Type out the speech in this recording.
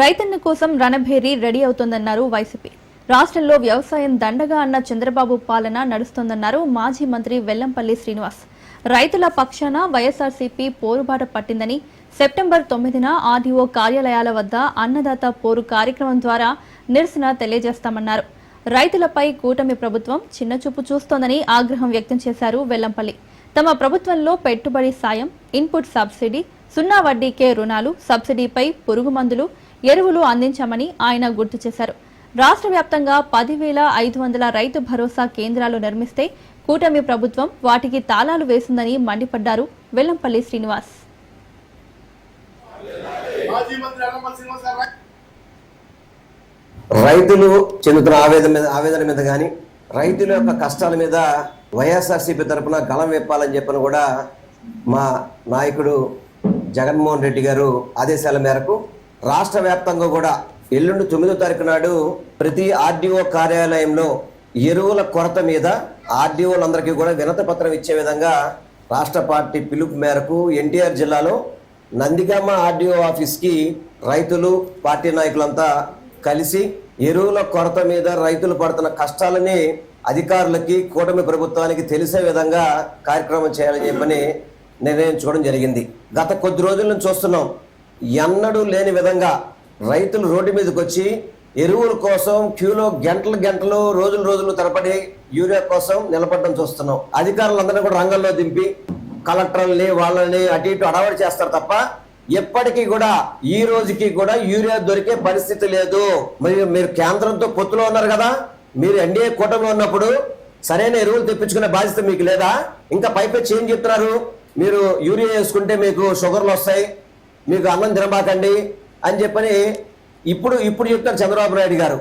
రైతన్న కోసం రణభేరి ready అవుతోందన్నారు YCP. రాష్ట్రంలో వ్యవసాయం దండగా అన్న చంద్రబాబు పాలన నడుస్తోందన్నారు మాజీ మంత్రి వెల్లంపల్లి శ్రీనివాస్. రైతుల పక్షాన వైఎస్ఆర్సీపీ పోరుబాట పట్టిందని సెప్టెంబర్ తొమ్మిదిన ఆర్డీఓ కార్యాలయాల వద్ద అన్నదాత పోరు కార్యక్రమం ద్వారా నిరసన తెలియజేస్తామన్నారు. రైతులపై కూటమి ప్రభుత్వం చిన్నచూపు చూస్తోందని ఆగ్రహం వ్యక్తం చేశారు వెల్లంపల్లి. తమ ప్రభుత్వంలో పెట్టుబడి సాయం ఇన్పుట్ సబ్సిడీ సున్నా వడ్డీకే రుణాలు సబ్సిడీపై పురుగు మందులు ఎరువులు అందించామని ఆయన గుర్తు చేశారు. రాష్ట్ర వ్యాప్తంగా పదివేల ఐదు వందల రైతు భరోసా కేంద్రాలు నిర్మిస్తే కూటమి ప్రభుత్వం వాటికి తాళాలు వేసిందని మండిపడ్డారు వెల్లంపల్లి శ్రీనివాస్. రైతులు చెందుతున్న ఆవేదన మీద ఆవేదన మీద కానీ రైతుల యొక్క కష్టాల మీద వైఎస్ఆర్సీపీ తరఫున గళం విప్పాలని చెప్పని కూడా మా నాయకుడు జగన్మోహన్ రెడ్డి గారు ఆదేశాల మేరకు రాష్ట్ర వ్యాప్తంగా కూడా ఎల్లుండి తొమ్మిదో తారీఖు నాడు ప్రతి ఆర్డీఓ కార్యాలయంలో ఎరువుల కొరత మీద ఆర్డీఓలందరికీ కూడా వినతి పత్రం ఇచ్చే విధంగా రాష్ట్ర పార్టీ పిలుపు మేరకు ఎన్టీఆర్ జిల్లాలో నందిగామ ఆర్డీఓ ఆఫీస్కి రైతులు పార్టీ నాయకులంతా కలిసి ఎరువుల కొరత మీద రైతులు పడుతున్న కష్టాలని అధికారులకి కూటమి ప్రభుత్వానికి తెలిసే విధంగా కార్యక్రమం చేయాలని చెప్పని నిర్ణయించుకోవడం జరిగింది. గత కొద్ది రోజుల నుంచి చూస్తున్నాం. ఎన్నడూ లేని విధంగా రైతులు రోడ్డు మీదకి వచ్చి ఎరువుల కోసం క్యూలో గంటలు గంటలు రోజులు రోజులు తరబడి యూరియా కోసం నిలబడడం చూస్తున్నాం. అధికారులందరినీ కూడా రంగంలో దింపి కలెక్టర్లని వాళ్ళని అటు ఇటు అడవాడి చేస్తారు తప్ప ఎప్పటికీ కూడా ఈ రోజుకి కూడా యూరియా దొరికే పరిస్థితి లేదు. మరి మీరు కేంద్రంతో పొత్తులో ఉన్నారు కదా? మీరు ఎన్డీఏ కూటమిలో ఉన్నప్పుడు సరైన ఎరువులు తెప్పించుకునే బాధ్యత మీకు లేదా? ఇంకా పైపే చేంజ్ చెప్తున్నారు? మీరు యూరియా వేసుకుంటే మీకు షుగర్లు వస్తాయి మీకు అన్నం తినబాకండి అని చెప్పని ఇప్పుడు ఇప్పుడు చెప్తారు చంద్రబాబు నాయుడు గారు.